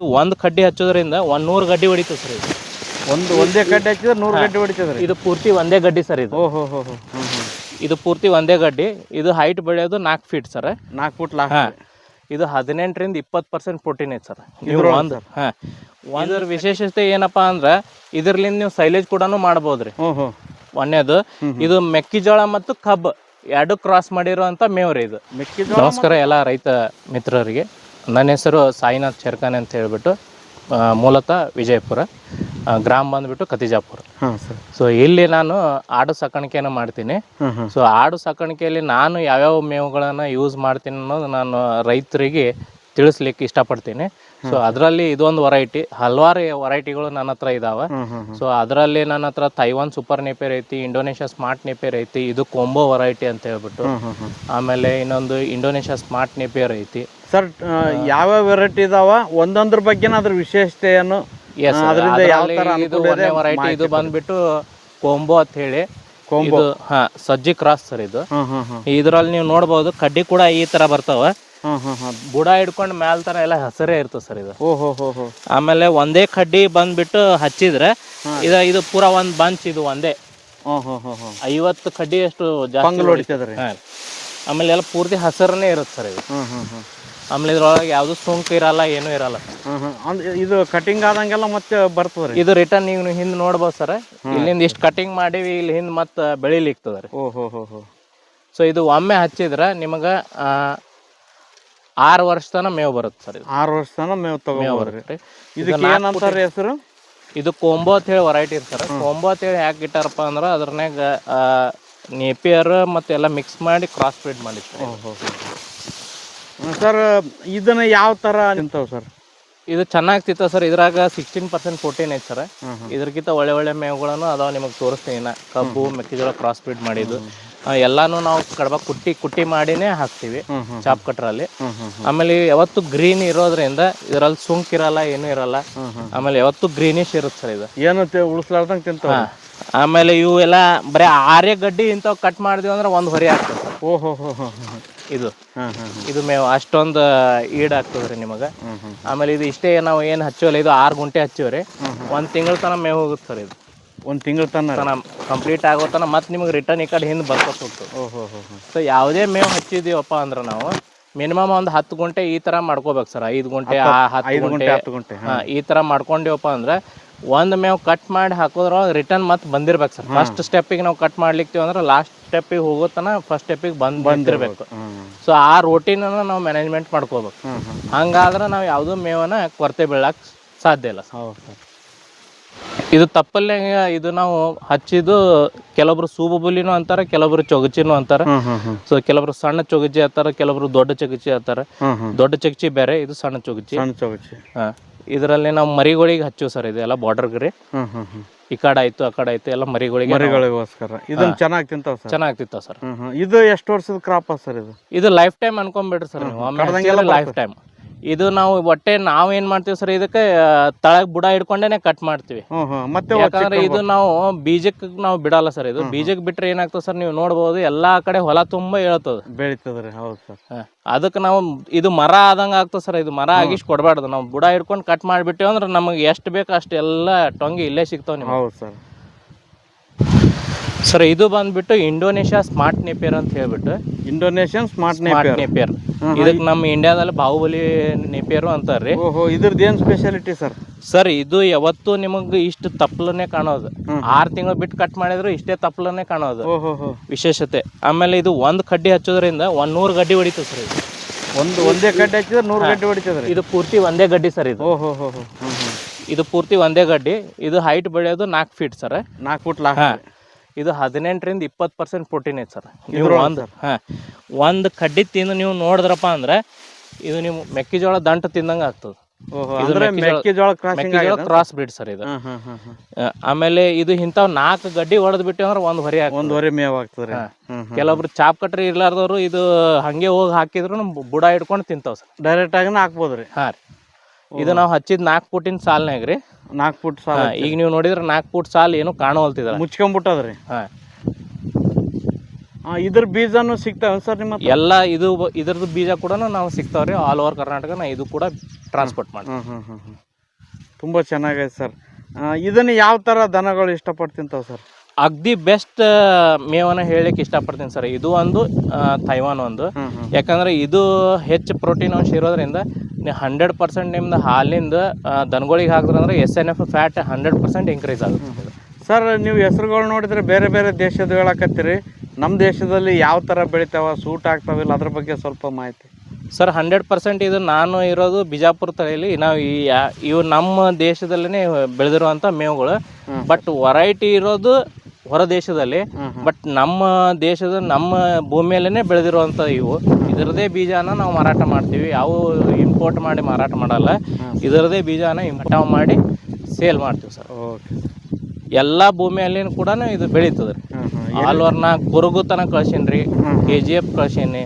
ಇದು ಒಂದು ಕಡ್ಡಿ ಹಚ್ಚೋದ್ರಿಂದ ಒಂದ್ ನೂರು ಗಡ್ಡಿ ಹೊಡಿತದೆ ಸರ್ ಇದು. ಒಂದು ಒಂದೇ ಗಡ್ಡೆ ಹಚ್ಚಿದ್ರೆ ನೂರು ಗಡ್ಡೆ ಹೊಡಿತದ್ರಿ ಇದು? ಪೂರ್ತಿ ಒಂದೇ ಗಡ್ಡಿ ಸರ್ ಇದು. ಓಹೋ ಹೋ ಹೋ ಹ್ಞೂ ಹ್ಞೂ ಇದು ಪೂರ್ತಿ ಒಂದೇ ಗಡ್ಡಿ. ಇದು ಹೈಟ್ ಬೆಳೆಯೋದು ನಾಲ್ಕು ಫೀಟ್ ಸರ್. ನಾಲ್ಕು ಫುಟ್ ಹಾ. ಇದು ಹದಿನೆಂಟರಿಂದ ಇಪ್ಪತ್ತು ಪರ್ಸೆಂಟ್ ಪ್ರೋಟೀನ್ ಐತೆ ಸರ್. ಇದ್ರೊಳಗೆ ಒಂದು ಹಾಂ. ಒಂದ್ರ ವಿಶೇಷತೆ ಏನಪ್ಪಾ ಅಂದ್ರೆ ಇದರ್ಲಿಂದ ನೀವು ಸೈಲೇಜ್ ಕೂಡ ಮಾಡ್ಬೋದ್ರಿ. ಹ್ಞೂ ಹ್ಞೂ ಒಂದೇದು ಇದು ಮೆಕ್ಕೆಜೋಳ ಮತ್ತು ಕಬ್ಬು ಎರಡು ಕ್ರಾಸ್ ಮಾಡಿರುವಂಥ ಮೇವ್ರಿ ಇದು. ಮೆಕ್ಕೆಜೋಳ ನಮಸ್ಕಾರ ಎಲ್ಲ ರೈತ ಮಿತ್ರರಿಗೆ. ನನ್ನ ಹೆಸರು ಸಾಯಿನಾಥ್ ಚೆರ್ಕಾನೆ ಅಂತ ಹೇಳ್ಬಿಟ್ಟು ಮೂಲತಃ ವಿಜಯಪುರ ಗ್ರಾಮ ಬಂದ್ಬಿಟ್ಟು ಕತಿಜಾಪುರ. ಸೊ ಇಲ್ಲಿ ನಾನು ಆಡು ಸಾಕಾಣಿಕೆಯನ್ನು ಮಾಡ್ತೀನಿ. ಸೊ ಆಡು ಸಾಕಾಣಿಕೆಯಲ್ಲಿ ನಾನು ಯಾವ್ಯಾವ ಮೇವುಗಳನ್ನು ಯೂಸ್ ಮಾಡ್ತೀನಿ ಅನ್ನೋದು ನಾನು ರೈತರಿಗೆ ತಿಳಿಸ್ಲಿಕ್ಕೆ ಇಷ್ಟಪಡ್ತೀನಿ. ಸೊ ಅದರಲ್ಲಿ ಇದೊಂದು ವೆರೈಟಿ ಹಲವಾರು ವೆರೈಟಿಗಳು ನನ್ನ ಹತ್ರ ಇದಾವೆ. ಸೊ ಅದರಲ್ಲಿ ನನ್ನ ಹತ್ರ ತೈವಾನ್ ಸೂಪರ್ ನೇಪೇರ್ ಐತಿ ಇಂಡೋನೇಷ್ಯಾ ಸ್ಮಾರ್ಟ್ ನೇಪೇರ್ ಐತಿ ಇದು ಕೊಂಬೋ ವೆರೈಟಿ ಅಂತ ಹೇಳ್ಬಿಟ್ಟು. ಆಮೇಲೆ ಇನ್ನೊಂದು ಇಂಡೋನೇಷ್ಯಾ ಸ್ಮಾರ್ಟ್ ನೇಪೇರ್ ಐತಿ. ಸರ್ ಯಾವ ವೆರೈಟಿ ಇದಾವ? ಒಂದೊಂದ್ರ ಬಗ್ಗೆ ಅದ್ರ ವಿಶೇಷತೆಯನ್ನು ಅದರಿಂದ ಯಾವ ಇದು ವೆರೈಟಿ ಇದು ಬಂದ್ಬಿಟ್ಟು ಕೊಂಬೋ ಅಂತ ಹೇಳಿ. ಕೊಂಬೋ. ಹಾ ಸಜ್ಜಿ ಕ್ರಾಸ್ ಸರ್ ಇದು. ಇದ್ರಲ್ಲಿ ನೀವು ನೋಡಬಹುದು ಕಡ್ಡಿ ಕೂಡ ಈ ತರ ಬರ್ತಾವ. ಬುಡ ಹಿಡ್ಕೊಂಡು ಮ್ಯಾಲ್ ತರ ಎಲ್ಲ ಹಸರೇ ಇರ್ತದೆ ಸರ್ ಇದು. ಆಮೇಲೆ ಒಂದೇ ಕಡ್ಡಿ ಬಂದ್ಬಿಟ್ಟು ಹಚ್ಚಿದ್ರೆ ಇದ ಇದು ಪೂರ ಒಂದ್ ಬಂಚ್ ಇದು ಒಂದೇ. ಐವತ್ತು ಕಡ್ಡಿ ಅಷ್ಟು ಜಾಸ್ತಿ ಆಮೇಲೆ ಎಲ್ಲ ಪೂರ್ತಿ ಹಸರನೇ ಇರುತ್ತೆ ಸರ್ ಇದು. ಆಮೇಲೆ ಇದ್ರೊಳಗೆ ಯಾವ್ದು ಸೋಂಕು ಇರಲ್ಲ ಏನೂ ಇರಲ್ಲ. ಅಂದ್ರೆ ಇದು ಕಟಿಂಗ್ ಆದಂಗೆಲ್ಲ ಮತ್ತೆ ಬರ್ತದೆ ರೀ ಇದು ರಿಟರ್ನ್ ನೀವು ಹಿಂದ್ ನೋಡ್ಬೋದು ಸರ್. ಇಲ್ಲಿಂದ ಇಷ್ಟು ಕಟಿಂಗ್ ಮಾಡಿವಿ ಇಲ್ಲಿ ಹಿಂದ್ ಮತ್ತೆ ಬೆಳಿಲಿಕ್ತದ ರೀ ಹೋ ಹೋ ಸೊ ಇದು ಒಮ್ಮೆ ಹಚ್ಚಿದ್ರೆ ನಿಮಗೆ ಆರು ವರ್ಷ ತನ ಮೇವು ಬರುತ್ತೆ ಸರ್ ಇದು. ಆರು ವರ್ಷ ತನ ಮೇವು ತಗೊಂಡ್ರಿ. ಇದಕ್ಕೆ ಏನಂತಾರೆ ಹೆಸರು ಇದು ಕೊಂಬೋ ಅಂತ ಹೇಳಿ ವೆರೈಟಿ ಇರ್ತಾರೆ ಕೊಂಬೋ ಅಂತ ಹೇಳಿ ಯಾಕೆ ಇಟ್ಟಾರಪ್ಪ ಅಂದ್ರೆ ಅದ್ರನ್ಯಾಗ ನೇಪಿಯರ್ ಮತ್ತೆ ಎಲ್ಲ ಮಿಕ್ಸ್ ಮಾಡಿ ಕ್ರಾಸ್ ಬ್ರೀಡ್ ಮಾಡಿರ್ತಾರೆ ಸರ್ ಇದನ್ನ ಯಾವ ತರ ತಿಂತಾವೆ ಸರ್? ಇದು ಚೆನ್ನಾಗಿ ತಿತ್ತ ಸರ್ ಇದ್ರಾಗ ಸಿಕ್ಸ್ಟೀನ್ ಪರ್ಸೆಂಟ್ ಪ್ರೋಟೀನ್ ಐತೆ ಸರ್. ಇದ್ರಕ್ಕಿಂತ ಒಳ್ಳೆ ಒಳ್ಳೆ ಮೇವುಗಳನ್ನು ಅದಾವ ನಿಮಗೆ ತೋರಿಸ್ತೀನಿ ನಾ. ಕಬ್ಬು ಮೆಕ್ಕೆಜೋಳ ಕ್ರಾಸ್ ಬ್ರೀಡ್ ಮಾಡಿದ್ದು. ಎಲ್ಲಾನು ನಾವು ಕಡಬ ಕುಟ್ಟಿ ಕುಟ್ಟಿ ಮಾಡಿನೇ ಹಾಕ್ತಿವಿ ಚಾಪ್ ಕಟ್ರಲ್ಲಿ. ಆಮೇಲೆ ಯಾವತ್ತು ಗ್ರೀನ್ ಇರೋದ್ರಿಂದ ಇದರಲ್ಲಿ ಸುಂಕ್ ಇರಲ್ಲ ಏನು ಇರಲ್ಲ. ಆಮೇಲೆ ಯಾವತ್ತು ಗ್ರೀನಿಶ್ ಇರುತ್ತೆ ಸರ್ ಇದು. ಏನು ಉಳಿಸ್ಲಾರ್ದಂಗೆ ತಿಂತಾವ ಆಮೇಲೆ ಇವು ಎಲ್ಲ ಬರೀ ಆರ್ಯ ಗಡ್ಡಿ ಇಂಥವು ಕಟ್ ಮಾಡಿದ್ವಿ ಅಂದ್ರೆ ಒಂದು ಹೊರೆ ಆಗ್ತದೆ ಸರ್. ಓ ಹೋ ಹೋ ಹೋ ಹೋ. ಇದು. ಇದು ಮೇವು ಅಷ್ಟೊಂದು ಈಡ್ ಆಗ್ತದ್ರಿ ರೀ ನಿಮಗೆ ಆಮೇಲೆ ಇದು ಇಷ್ಟೇ ನಾವು ಏನು ಹಚ್ಚೋಲ್ಲ ಇದು ಆರು ಗುಂಟೆ ಹಚ್ಚಿವ್ರಿ. ಒಂದು ತಿಂಗಳ ತನಕ ಮೇವು ಹೋಗುತ್ತೆ ಸರ್ ಇದು. ಒಂದು ತಿಂಗಳ ತನ ಕಂಪ್ಲೀಟ್ ಆಗೋ ತನಕ ಮತ್ತೆ ನಿಮಗೆ ರಿಟರ್ನ್ ಈ ಕಡೆ ಹಿಂದೆ ಬರ್ಕೋತ ಹೋಗ್ತದೆ. ಓ ಹೋ ಹೋ ಹೋ ಸೊ ಯಾವುದೇ ಮೇವು ಹಚ್ಚಿದೀವಪ್ಪ ಅಂದ್ರೆ ನಾವು ಮಿನಿಮಮ್ ಒಂದು ಹತ್ತು ಗುಂಟೆ ಈ ಥರ ಮಾಡ್ಕೋಬೇಕು ಸರ್. ಐದು ಗುಂಟೆ ಆ ಹತ್ತು ಗುಂಟೆ ಹತ್ತು ಗುಂಟೆ ಹಾ, ಈ ಥರ ಮಾಡ್ಕೊಂಡಿವಪ್ಪ ಅಂದ್ರೆ ಒಂದು ಮೇವು ಕಟ್ ಮಾಡಿ ಹಾಕೋದ್ರ ರಿಟರ್ನ್ ಮತ್ತೆ ಬಂದಿರ್ಬೇಕು ಸರ್. ಫಸ್ಟ್ ಸ್ಟೆಪ್ಪಿಗೆ ನಾವು ಕಟ್ ಮಾಡ್ಲಿಕ್ತೀವಿ ಅಂದ್ರೆ ಲಾಸ್ಟ್ ಸ್ಟೆಪ್ಪಿಗೆ ಹೋಗೋ ತನಕ ಫಸ್ಟ್ ಸ್ಟೆಪ್ಪಿಗೆ ಬಂದು ಬಂದಿರಬೇಕು ಸೊ ಆ ರೋಟೀನನ್ನು ನಾವು ಮ್ಯಾನೇಜ್ಮೆಂಟ್ ಮಾಡ್ಕೋಬೇಕು. ಹಂಗಾದ್ರೆ ನಾವು ಯಾವುದೂ ಮೇವನ್ನ ಕೊರತೆ ಬೀಳಕ್ಕೆ ಸಾಧ್ಯ ಇಲ್ಲ ಇದು ತಪ್ಪಲ್ಲೇ ಇದು ನಾವು ಹಚ್ಚಿದ್ದು ಕೆಲವೊಬ್ರು ಸೂಬುಲಿನೂ ಅಂತಾರೆ ಕೆಲವೊಬ್ರು ಚೊಗಚಿನೂ ಅಂತಾರೆ. ಸೊ ಕೆಲವರು ಸಣ್ಣ ಚೊಗಚಿ ಅಂತಾರೆ ಕೆಲವರು ದೊಡ್ಡ ಚೊಗಚಿ ಅಂತಾರೆ. ದೊಡ್ಡ ಚೊಗಚಿ ಬೇರೆ ಇದು ಸಣ್ಣ ಚೊಗಚಿ. ಇದರಲ್ಲಿ ನಾವು ಮರಿಗಳಿಗೆ ಹಚ್ಚು ಸರ್ ಇದೆಲ್ಲ ಬಾರ್ಡರ್ಗೆ ರೀ. ಈ ಕಡೆ ಆಯ್ತು ಆ ಕಡೆ ಆಯ್ತು ಎಲ್ಲ ಮರಿಗಳಿಗೆ ಮರಿಗಳಿಗೋಸ್ಕರ. ಇದನ್ನ ಚೆನ್ನಾಗಿ ತಿಂತ ಸರ್? ಚೆನ್ನಾಗ್ತಿತ್ತ ಸರ್. ಹ್ಞೂ ಹ್ಞೂ ಇದು ಎಷ್ಟು ವರ್ಷದ ಕ್ರಾಪ್ ಸರ್ ಇದು? ಇದು ಲೈಫ್ ಟೈಮ್ ಅನ್ಕೊಂಡ್ಬಿಡ್ರಿ ಸರ್ ನೀವು. ಲೈಫ್ ಟೈಮ್ ಇದು ನಾವು ಒಟ್ಟೆ ನಾವು ಏನ್ ಮಾಡ್ತೀವಿ ಸರ್ ಇದಕ್ಕೆ ತಳಗ್ ಬುಡ ಹಿಡ್ಕೊಂಡೇನೆ ಕಟ್ ಮಾಡ್ತೀವಿ. ಮತ್ತೆ ಯಾಕಂದ್ರೆ ಇದು ನಾವು ಬೀಜಕ್ಕೆ ನಾವು ಬಿಡಲ್ಲ ಸರ್ ಇದು. ಬೀಜಕ್ಕೆ ಬಿಟ್ರೆ ಏನಾಗ್ತದೆ ಸರ್ ನೀವು ನೋಡ್ಬೋದು ಎಲ್ಲಾ ಕಡೆ ಹೊಲ ತುಂಬಾ ಹೇಳ್ತದೆ ಬೆಳಿತದ್ರಿ ಹೌದು ಸರ್. ಅದಕ್ಕೆ ನಾವು ಇದು ಮರ ಆದಂಗ ಆಗ್ತದೆ ಸರ್ ಇದು. ಮರ ಆಗಿಸ್ ಕೊಡಬಾರ್ದು. ನಾವು ಬುಡ ಹಿಡ್ಕೊಂಡು ಕಟ್ ಮಾಡಿಬಿಟ್ಟಿವಿ ಅಂದ್ರೆ ನಮಗೆ ಎಷ್ಟು ಬೇಕು ಅಷ್ಟೆಲ್ಲ ಟೊಂಗಿ ಇಲ್ಲೇ ಸಿಗ್ತಾವ ನಿಮ್ಗೆ. ಹೌದು ಸರ್. ಸರ್ ಇದು ಬಂದ್ಬಿಟ್ಟು ಇಂಡೋನೇಷ್ಯಾ ಸ್ಮಾರ್ಟ್ ನೇಪಿಯರ್ ಅಂತ ಹೇಳ್ಬಿಟ್ಟು. Indonesian smart smart Napier. Napier. ಇದಕ್ಕೆ ನಮ್ಮ ಇಂಡಿಯಾದಲ್ಲಿ ಬಾಹುಬಲಿ ನೇಪಿಯರು ಅಂತಾರೆ ಓಹೋ ಇದ್ರದ್ದು ಏನು ಸ್ಪೆಷಾಲಿಟಿ ಸರ್? ಸರ್ ಇದು ಯಾವತ್ತು ನಿಮಗೆ ಇಷ್ಟು ತಪ್ಪಲನ್ನೇ ಕಾಣೋದು. ಆರು ತಿಂಗಳು ಬಿಟ್ಟು ಕಟ್ ಮಾಡಿದ್ರು ಇಷ್ಟೇ ತಪ್ಪಲನ್ನೇ ಕಾಣೋದು. ಓಹೋ ಹೋ. ವಿಶೇಷತೆ. ಆಮೇಲೆ ಇದು ಒಂದು ಕಡ್ಡಿ ಹಚ್ಚೋದ್ರಿಂದ ಒಂದ್ ನೂರು ಗಡ್ಡಿ ಹೊಡಿತು ಸರ್ ಇದು. ಒಂದು ಒಂದೇ ಗಡ್ಡೆ ಹಚ್ಚಿದ್ರೆ ನೂರು ಗಡ್ಡಿ ಹೊಡಿತದೆ ರೀ ಇದು ಪೂರ್ತಿ ಒಂದೇ ಗಡ್ಡಿ ಸರ್ ಇದು. ಓಹೋ ಹೋ ಹೋ. ಇದು ಪೂರ್ತಿ ಒಂದೇ ಗಡ್ಡಿ. ಇದು ಹೈಟ್ ಬೆಳೆಯೋದು ನಾಲ್ಕು ಫೀಟ್ ಸರ್. ನಾಲ್ಕು ಫುಟ್ ಲಾಕ್ ಹಾ. ಇದು ಹದಿನೆಂಟರಿಂದ ಇಪ್ಪತ್ತು ಪರ್ಸೆಂಟ್ ಪ್ರೋಟೀನ್ ಐತೆ ಸರ್. ನೀವು ಒಂದು ಹಾಂ ಒಂದು ಕಡ್ಡಿ ತಿಂದು ನೀವು ನೋಡಿದ್ರಪ್ಪ ಅಂದ್ರೆ ಇದು ನೀವು ಮೆಕ್ಕೆಜೋಳ ದಂಟು ತಿಂದಂಗೆ ಆಗ್ತದೆ. ಮೆಕ್ಕೆಜೋಳ- ಕ್ರಾಸ್ ಬ್ರೀಡ್ ಸರ್ ಇದು. ಆಮೇಲೆ ಇದು ಇಂಥವ್ ನಾಲ್ಕು ಗಡ್ಡಿ ಹೊಡೆದ್ ಬಿಟ್ಟು ಅಂದ್ರೆ ಒಂದು ಹೊರೆ ಒಂದ್ ಹೊರೆ ಮೇವ್ ಆಗ್ತದೆ ಕೆಲವೊಬ್ರು ಚಾಪ್ ಕಟ್ರಿ ಇರ್ಲಾರ್ದವ್ರು ಇದು ಹಂಗೆ ಹೋಗಿ ಹಾಕಿದ್ರು ಬುಡ ಇಟ್ಕೊಂಡು ತಿಂತಾವ್ ಸರ್. ಡೈರೆಕ್ಟ್ ಆಗಿ ಹಾಕ್ಬೋದ್ರಿ. ಹಾಂ ರೀ. ಇದು ನಾವು ಹಚ್ಚಿದ ನಾಲ್ಕು ಫುಟಿನ ಸಾಲ್ನಾಗ ರೀ. ನಾಲ್ಕು ಫುಟ್ ಸಾಲ ಈಗ ನೀವು ನೋಡಿದ್ರೆ ನಾಲ್ಕು ಫುಟ್ ಸಾಲ್ ಏನು ಕಾಣವಲ್ತಿದ್ರ ಮುಚ್ಕೊಂಬಿಟ್ಟದ ರೀ ಹಾಂ ಇದ್ರ ಬೀಜನು ಸಿಗ್ತಾವೆ ಸರ್ ನಿಮ್ಮ? ಎಲ್ಲ ಇದು ಇದ್ರದ್ದು ಬೀಜ ಕೂಡ ನಾವು ಸಿಗ್ತಾವ್ರಿ. ಆಲ್ ಓವರ್ ಕರ್ನಾಟಕ ನಾ ಇದು ಕೂಡ ಟ್ರಾನ್ಸ್ಪೋರ್ಟ್ ಮಾಡಿ ಹ್ಮ್ ಹ್ಮ್ ಹ್ಮ್ ಹ್ಮ್. ತುಂಬ ಚೆನ್ನಾಗೈತೆ ಸರ್. ಇದನ್ನು ಯಾವ ಥರ ದನಗಳು ಇಷ್ಟಪಟ್ಟು ತಿಂತಾವೆ ಸರ್? ಅಗ್ದಿ ಬೆಸ್ಟ್ ಮೇವನ್ನ ಹೇಳಲಿಕ್ಕೆ ಇಷ್ಟಪಡ್ತೀನಿ ಸರ್. ಇದು ಒಂದು ಆ, ತೈವಾನ್ ಒಂದು. ಯಾಕಂದ್ರೆ ಇದು ಹೆಚ್ಚು ಪ್ರೋಟೀನ್ ಅಂಶ ಇರೋದ್ರಿಂದ ಹಂಡ್ರೆಡ್ ಪರ್ಸೆಂಟ್ ನಿಮ್ದು ಹಾಲಿಂದ ದನಗಳಿಗೆ ಹಾಕಿದ್ರೆ ಅಂದ್ರೆ S N F fat hundred percent increase ಆಗುತ್ತೆ. ಸರ್ ನೀವು ಹೆಸರುಗಳು ನೋಡಿದ್ರೆ ಬೇರೆ ಬೇರೆ ದೇಶದ ಹೇಳಕತ್ತೀರಿ. ನಮ್ಮ ದೇಶದಲ್ಲಿ ಯಾವ ಥರ ಬೆಳಿತಾವ ಸೂಟ್ ಆಗ್ತಾವಿಲ್ಲ ಅದ್ರ ಬಗ್ಗೆ ಸ್ವಲ್ಪ ಮಾಹಿತಿ. ಸರ್ ಹಂಡ್ರೆಡ್ ಪರ್ಸೆಂಟ್ ಇದು ನಾನು ಇರೋದು ಬಿಜಾಪುರ ತಳಿಯಲ್ಲಿ ನಾವು ಈ ಯಾ- ಇವು ನಮ್ಮ ದೇಶದಲ್ಲೇ ಬೆಳೆದಿರುವಂಥ ಮೇವುಗಳು. ಬಟ್ ವರೈಟಿ ಇರೋದು ಹೊರ ದೇಶದಲ್ಲಿ. ಬಟ್ ನಮ್ಮ ದೇಶದ ನಮ್ಮ ಭೂಮಿಯಲ್ಲೇ ಬೆಳೆದಿರುವಂಥ ಇವು. ಇದರದೇ ಬೀಜನ ನಾವು ಮಾರಾಟ ಮಾಡ್ತೀವಿ. ಯಾವ ಇಂಪೋರ್ಟ್ ಮಾಡಿ ಮಾರಾಟ ಮಾಡಲ್ಲ. ಇದರದೇ ಬೀಜನ ಕಟಾವು ಮಾಡಿ ಸೇಲ್ ಮಾಡ್ತೀವಿ ಸರ್. ಓಕೆ. ಎಲ್ಲ ಭೂಮಿಯಲ್ಲಿ ಕೂಡ ಇದು ಬೆಳೀತದೆ. ರೀ ಆಲ್ ಓವರ್ ನಾ ಕೊರಗು ತನಕ ಕಳ್ಸೀನಿ ರೀ ಕೆ ಜಿ ಎಫ್ ಕಳ್ಸೀನಿ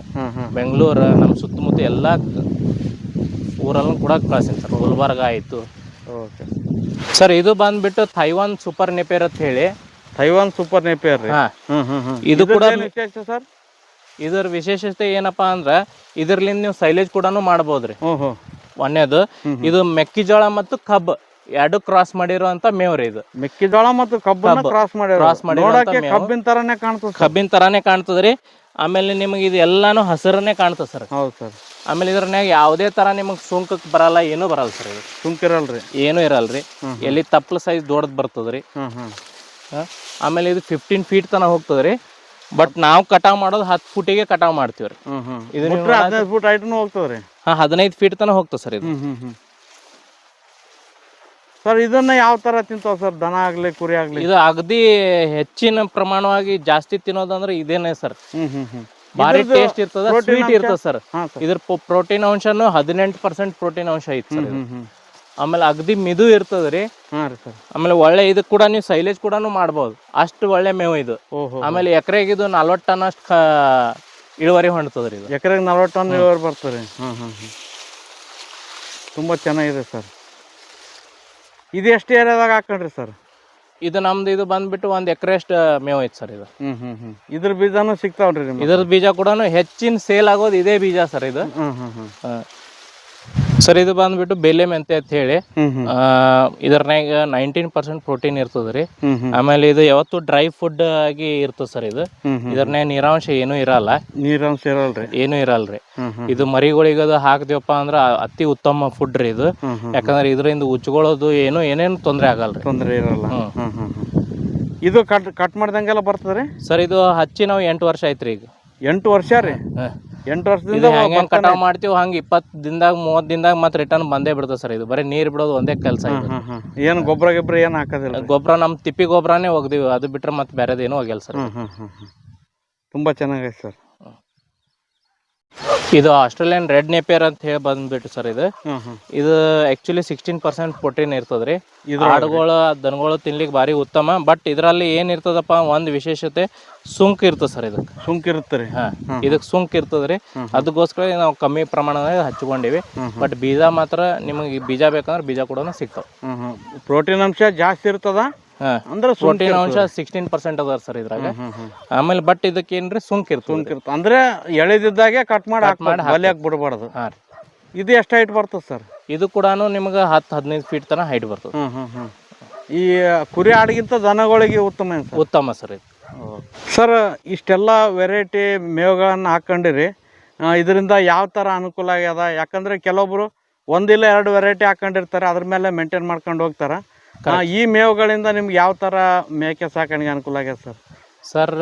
ಬೆಂಗಳೂರು ನಮ್ಮ ಸುತ್ತಮುತ್ತ ಎಲ್ಲ ಊರಲ್ಲೂ ಕೂಡ ಕಳ್ಸೀನಿ ಸರ್. ಗುಲ್ಬರ್ಗ ಆಯಿತು. ಓಕೆ. ಸರ್ ಇದು ಬಂದ್ಬಿಟ್ಟು ಥೈವಾನ್ ಸೂಪರ್ ನೆಪೇರ್ ಅಂತ ಹೇಳಿ ತೈವಾನ್ ಸೂಪರ್ ನೇಪಿಯರ್ ರೀ. ಹಾಂ. ಹ್ಮ್ ಹ್ಮ್ ಹ್ಮ್. ಇದು ಕೂಡ ವಿಶೇಷ ಸರ್? ಇದರ ವಿಶೇಷತೆ ಏನಪ್ಪಾ ಅಂದ್ರ ಇದರಲ್ಲಿ ನೀವು ಸೈಲೇಜ್ ಕೂಡ ಮಾಡಬಹುದ್ರಿ ಹ್ಞೂ ಒಂದೇದು ಇದು ಮೆಕ್ಕೆಜೋಳ ಮತ್ತು ಕಬ್ಬು ಎರಡು ಕ್ರಾಸ್ ಮಾಡಿರುವಂತ ಮೇವ್ ರೀ ಇದು. ಮೆಕ್ಕೆಜೋಳ ಮತ್ತು ಕಬ್ಬನ್ನ ಕ್ರಾಸ್ ನೋಡಕ್ಕೆ. ಕಬ್ಬಿನ ತರನೇ ಕಾಣ್ತದೆ ಕಬ್ಬಿನ ತರಾನೇ ಕಾಣ್ತದ್ರಿ ಆಮೇಲೆ ನಿಮಗೆ ಇದು ಎಲ್ಲಾನು ಹಸಿರನ್ನೇ ಕಾಣ್ತದೆ ಸರ್. ಹೌದು ಸರ್. ಆಮೇಲೆ ಇದ್ರನ್ಯಾಗ ಯಾವುದೇ ತರ ನಿಮಗೆ ಸುಂಕಕ್ಕೆ ಬರಲ್ಲ ಏನೂ ಬರಲ್ಲ ಸರ್ ಇದು. ಸುಂಕಿರಲ್ರಿ ಏನೂ ಇರಲ್ರಿ. ಹ್ಮ್ ಎಲ್ಲಿ ತಪ್ಪಲ ಸೈಜ್ ದೊಡ್ಡದು ಬರ್ತದ್ರಿ. ಹ್ಮ್ ಹ್ಮ್? ಆಮೇಲೆ ಇದು ಫಿಫ್ಟೀನ್ ಫೀಟ್ ತನಕ ಹೋಗ್ತದ್ರಿ ಬಟ್ ನಾವು ಕಟಾವ್ ಮಾಡೋದು ಹತ್ತು ಫೂಟಿಗೆ ಕಟಾವ್ ಮಾಡ್ತೀವಿ ರೀ. ಇದು ನೀವು ಹದಿನೈದು ಫುಟ್ ಹೈಟ್ನು ಹೋಗ್ತದ್ರಿ ಹಾಂ ಹದಿನೈದು ಫೀಟ್ ತನಕ ಹೋಗ್ತದೆ ಸರ್ ಇದು. ಸರ್ ಇದನ್ನ ಯಾವ ತರ ತಿಂತಾವ ಸರ್? ದನ ಆಗ್ಲಿ ಕುರಿ ಆಗ್ಲಿ? ಇದು ಅಗದಿ ಹೆಚ್ಚಿನ ಪ್ರಮಾಣವಾಗಿ ಜಾಸ್ತಿ ತಿನ್ನೋದಂದ್ರೆ ಇದೇನೆ ಸರ್. ಬಾರಿ ಭಾರಿ ಟೇಸ್ಟ್ ಇರ್ತದ ಸ್ವೀಟ್ ಇರ್ತದ ಸರ್. ಇದ್ರ ಪ್ರೋಟೀನ್ ಅಂಶನು ಹದಿನೆಂಟು ಪರ್ಸೆಂಟ್ ಪ್ರೋಟೀನ್ ಅಂಶ ಐತಿ ಸರ್ ಆಮೇಲೆ ಅಗದಿ ಮಿದು ಇರ್ತದ ರೀ. ಹಾಂ ರೀ ಸರ್. ಆಮೇಲೆ ಒಳ್ಳೆ ಇದು ಕೂಡ ನೀವು ಸೈಲೇಜ್ ಕೂಡ ಮಾಡ್ಬೋದು. ಅಷ್ಟು ಒಳ್ಳೆ ಮೇವು ಇದು. ಓಹೋ. ಆಮೇಲೆ ಎಕರೆಗೆ ಇದು ನಲ್ವತ್ತು ಟನ್ ಅಷ್ಟು ಇಳುವರಿ ಹೊಂಡ್ತದ್ರಿ ಇದು. ಎಕರೆಗೆ ನಲ್ವತ್ತು ಟನ್ ಇಳುವರಿ ಬರ್ತದೆ ತುಂಬ ಚೆನ್ನಾಗಿದೆ ಸರ್. ಇದು ಎಷ್ಟು ಏರಿಯಾದಾಗ ಹಾಕೊಂಡ್ರಿ ಸರ್? ಇದು ನಮ್ದು ಇದು ಬಂದ್ಬಿಟ್ಟು ಒಂದು ಎಕರೆ ಅಷ್ಟು ಮೇವು ಐತೆ ಸರ್ ಇದು. ಹ್ಮ್ ಹ್ಮ್ ಹ್ಮ್. ಇದ್ರ ಬೀಜನೂ ಸಿಗ್ತಾವ್ರಿ ನಿಮ್ಗೆ? ಇದ್ರ ಬೀಜ ಕೂಡ ಹೆಚ್ಚಿನ ಸೇಲ್ ಆಗೋದು ಇದೇ ಬೀಜ ಸರ್ ಇದು. ಸರ್ ಇದು ಬಂದ್ಬಿಟ್ಟು ಬೆಲೆ ಮೆಂತೆ ಅಂತ ಹೇಳಿ. ಇದ್ರನ್ಯಾಗ ನೈನ್ಟೀನ್ ಪರ್ಸೆಂಟ್ ಪ್ರೋಟೀನ್ ಇರ್ತದೆ ರೀ. ಆಮೇಲೆ ಇದು ಯಾವತ್ತು ಡ್ರೈ ಫುಡ್ ಆಗಿ ಇರ್ತದ ಸರ್ ಇದು. ಇದ್ರನ್ಯಾಗ ನೀರಾಂಶ ಏನೂ ಇರಲ್ಲ. ನೀರಾಂಶ ಇರಲ್ರಿ ಏನೂ ಇರಲ್ರಿ ಇದು ಮರಿಗಳಿಗೆ ಅದು ಹಾಕ್ದೇವಪ್ಪ ಅಂದ್ರೆ ಅತಿ ಉತ್ತಮ ಫುಡ್ ರೀ ಇದು. ಯಾಕಂದ್ರೆ ಇದರಿಂದ ಉಚ್ಕೊಳ್ಳೋದು ಏನು ಏನೇನು ತೊಂದರೆ ಆಗಲ್ರಿ ತೊಂದರೆ ಇರಲ್ಲ. ಇದು ಕಟ್ ಕಟ್ ಮಾಡ್ದಂಗೆಲ್ಲ ಬರ್ತದ್ರಿ ಸರ್ ಇದು ಹಚ್ಚಿ ನಾವು ಎಂಟು ವರ್ಷ ಆಯ್ತ್ರಿ ಈಗ. ಎಂಟು ವರ್ಷ ರೀ. ಎಂಟು ಇದು ವರ್ಷದಿಂದ ಹೆಂಗ್ ಕಟಾವ್ ಮಾಡ್ತೀವಿ ಹಂಗೆ ಇಪ್ಪತ್ತು ದಿನದಾಗ ಮೂವತ್ತು ದಿನದಾಗ ಮತ್ತೆ ರಿಟರ್ನ್ ಬಂದೇ ಬಿಡ್ತದೆ ಸರ್ ಇದು. ಬರೀ ನೀರು ಬಿಡೋದು ಒಂದೇ ಕೆಲಸ ಹ್ಮ್ ಏನು ಗೊಬ್ಬರ ಗಿಬ್ಬರ ಏನು ಹಾಕೋದಿಲ್ಲ ಗೊಬ್ಬರ ನಮ್ಮ ತಿಪ್ಪಿ ಗೊಬ್ಬರನೇ ಒಗ್ದಿವಿ. ಅದು ಬಿಟ್ರೆ ಮತ್ತೆ ಬೇರೆದು ಏನೂ ಹೋಗಿಲ್ಲ ಸರ್. ತುಂಬಾ ಚೆನ್ನಾಗಿದೆ ತುಂಬ ಚೆನ್ನಾಗೈತೆ ಸರ್. ಇದು ಆಸ್ಟ್ರೇಲಿಯನ್ ರೆಡ್ ನೇಪಿಯರ್ ಅಂತ ಹೇಳಿ ಬಂದ್ಬಿಟ್ಟು ಸರ್ ಇದು. ಇದು ಆ್ಯಕ್ಚುಲಿ ಸಿಕ್ಸ್ಟೀನ್ ಪರ್ಸೆಂಟ್ ಪ್ರೋಟೀನ್ ಇರ್ತದ್ರಿ. ಆಡುಗಳು ದನಗಳು ತಿನ್ಲಿಕ್ಕೆ ಭಾರಿ ಉತ್ತಮ. ಬಟ್ ಇದರಲ್ಲಿ ಏನ್ ಇರ್ತದಪ್ಪ ಒಂದು ವಿಶೇಷತೆ ಸುಂಕ್ ಇರ್ತದೆ ಸರ್ ಇದಕ್ಕೆ ಸುಂಕಿರುತ್ತೆ ರೀ. ಹಾ ಇದಕ್ಕೆ ಸುಂಕ ಇರ್ತದ್ರಿ ಅದಕ್ಕೋಸ್ಕರ ನಾವು ಕಮ್ಮಿ ಪ್ರಮಾಣದಾಗ ಹಚ್ಕೊಂಡಿವಿ. ಬಟ್ ಬೀಜ ಮಾತ್ರ ನಿಮಗೆ ಬೀಜ ಬೇಕಂದ್ರೆ ಬೀಜ ಕೂಡ ಸಿಗ್ತಾವ. ಪ್ರೋಟೀನ್ ಅಂಶ ಜಾಸ್ತಿ ಇರ್ತದ? ಹಾ ಅಂದ್ರೆ ಸುಂಕ್ ಪ್ರೋಟೀನ್ ಅಂಶ ಸಿಕ್ಸ್ಟೀನ್ ಪರ್ಸೆಂಟ್ ಅದ ಸರ್ ಇದ್ರಾಗ. ಆಮೇಲೆ ಬಟ್ ಇದಕ್ಕೆ ಏನ್ರಿ ಸುಂಕ್ ಇರ್ತದೆ ಸುಂಕ್ ಇರ್ತದೆ. ಅಂದ್ರೆ ಎಳೆದಿದ್ದಾಗೆ ಕಟ್ ಮಾಡಿ ಹಾಕ್ಬಾರ್ದು. ಬಲಿಯಾಗಿ ಬಿಡಬಾರ್ದು. ಹಾ ಇದು ಎಷ್ಟು ಹೈಟ್ ಬರ್ತದೆ ಸರ್ ಇದು ಕೂಡ ನಿಮ್ಗೆ ಹತ್ತು ಹದಿನೈದು ಫೀಟ್ ತನಕ ಹೈಟ್ ಬರ್ತದೆ. ಹ್ಞೂ ಹ್ಞೂ ಈ ಕುರಿ ಆಡಿಗಿಂತ ದನಗಳಿಗೆ ಉತ್ತಮ ಏನು ಸರ್ ಉತ್ತಮ ಸರ್ ಇದು. ಸರ್ ಇಷ್ಟೆಲ್ಲ ವೆರೈಟಿ ಮೇವುಗಳನ್ನು ಹಾಕೊಂಡಿರಿ. ಇದರಿಂದ ಯಾವ ಥರ ಅನುಕೂಲ ಆಗ್ಯದ? ಯಾಕಂದ್ರೆ ಕೆಲವೊಬ್ರು ಒಂದಿಲ್ಲ ಎರಡು ವೆರೈಟಿ ಹಾಕೊಂಡಿರ್ತಾರೆ ಅದ್ರ ಮೇಲೆ ಮೇಂಟೈನ್ ಮಾಡ್ಕೊಂಡು ಹೋಗ್ತಾರೆ. ಈ ಮೇವುಗಳಿಂದ ನಿಮ್ಗೆ ಯಾವ ಥರ ಮೇಕೆ ಸಾಕಾಣಿಕೆ ಅನುಕೂಲ ಆಗ್ಯದ ಸರ್ ಸರ್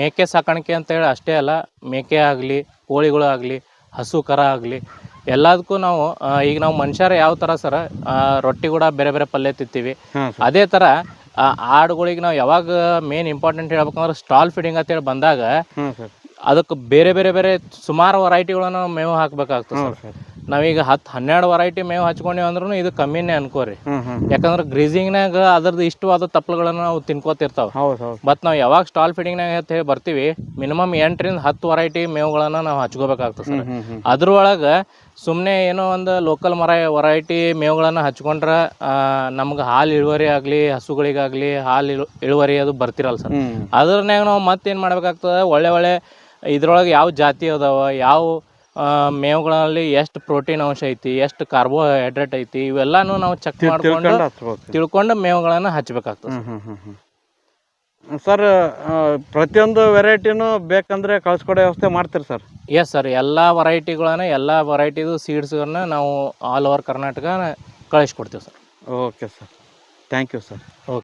ಮೇಕೆ ಸಾಕಾಣಿಕೆ ಅಂತ ಹೇಳಿ ಅಷ್ಟೇ ಅಲ್ಲ ಮೇಕೆ ಆಗಲಿ ಕೋಳಿಗಳು ಆಗಲಿ ಹಸು ಕರ ಆಗಲಿ ಎಲ್ಲದಕ್ಕೂ ನಾವು ಆ, ಈಗ ನಾವು ಮನುಷ್ಯರ ಯಾವ ತರ ಸರ ರೊಟ್ಟಿ ಕೂಡ ಬೇರೆ ಬೇರೆ ಪಲ್ಯ ತಿಂತೀವಿ. ಅದೇ ತರ ಆಡುಗಳಿಗೆ ನಾವು ಯಾವಾಗ ಮೇನ್ ಇಂಪಾರ್ಟೆಂಟ್ ಹೇಳ್ಬೇಕಂದ್ರೆ ಸ್ಟಾಲ್ ಫೀಡಿಂಗ್ ಅಂತ ಹೇಳಿ ಬಂದಾಗ ಹ್ಞೂ ಸರ್. ಅದಕ್ಕೆ ಬೇರೆ ಬೇರೆ ಬೇರೆ ಸುಮಾರು ವೆರೈಟಿಗಳನ್ನ ಮೇವು ಹಾಕ್ಬೇಕಾಗ್ತದೆ ಸರ್. ನಾವೀಗ ಹತ್ತು ಹನ್ನೆರಡು ವೆರೈಟಿ ಮೇವು ಹಚ್ಕೊಂಡೀವಿ ಅಂದ್ರೂ ಇದು ಕಮ್ಮಿನೇ ಅನ್ಕೋರಿ. ಯಾಕಂದ್ರೆ ಗ್ರೀಸಿಂಗ್ನಾಗ ಅದ್ರದ್ದು ಇಷ್ಟವಾದ ತಪ್ಪಲುಗಳನ್ನ ನಾವು ತಿನ್ಕೋತಿರ್ತಾವೆ. ಮತ್ತು ನಾವು ಯಾವಾಗ ಸ್ಟಾಲ್ ಫೀಡಿಂಗ್ನಾಗ ಅಂತ ಹೇಳಿ ಬರ್ತೀವಿ ಮಿನಿಮಮ್ ಎಂಟರಿಂದ ಹತ್ತು ವೆರೈಟಿ ಮೇವುಗಳನ್ನು ನಾವು ಹಚ್ಕೋಬೇಕಾಗ್ತದೆ ಸರ್. ಅದ್ರೊಳಗ ಸುಮ್ಮನೆ ಏನೋ ಒಂದು ಲೋಕಲ್ ಮರ ವೆರೈಟಿ ಮೇವುಗಳನ್ನು ಹಚ್ಕೊಂಡ್ರೆ ನಮ್ಗೆ ಹಾಲು ಇಳುವರಿ ಆಗಲಿ ಹಸುಗಳಿಗಾಗಲಿ ಹಾಲು ಇಳು ಇಳುವರಿ ಅದು ಬರ್ತಿರಲ್ಲ ಸರ್. ಅದ್ರನ್ಯಾಗ ನಾವು ಮತ್ತೇನು ಮಾಡ್ಬೇಕಾಗ್ತದೆ ಒಳ್ಳೆ ಒಳ್ಳೆ ಇದ್ರೊಳಗೆ ಯಾವ ಜಾತಿ ಅದಾವ ಯಾವ ಮೇವುಗಳಲ್ಲಿ ಎಷ್ಟು ಪ್ರೋಟೀನ್ ಅಂಶ ಐತಿ ಎಷ್ಟು ಕಾರ್ಬೋಹೈಡ್ರೇಟ್ ಐತಿ ಇವೆಲ್ಲಾನು ನಾವು ಚೆಕ್ ಮಾಡ್ಕೊಂಡು ತಿಳ್ಕೊಂಡು ಮೇವುಗಳನ್ನ ಹಚ್ಚಬೇಕಾಗ್ತದೆ ಹ್ಮ್ ಸರ್ ಪ್ರತಿಯೊಂದು ವೆರೈಟಿನೂ ಬೇಕಂದ್ರೆ ಕಳ್ಸ್ಕೊಡೋ ವ್ಯವಸ್ಥೆ ಮಾಡ್ತೀರಿ ಸರ್? ಎಸ್ ಸರ್ ಎಲ್ಲ ವೆರೈಟಿಗಳನ್ನ ಎಲ್ಲ ವೆರೈಟಿದು ಸೀಡ್ಸ್ಗಳನ್ನ ನಾವು ಆಲ್ ಓವರ್ ಕರ್ನಾಟಕ ಕಳಿಸ್ಕೊಡ್ತೀವಿ sir okay sir thank you sir okay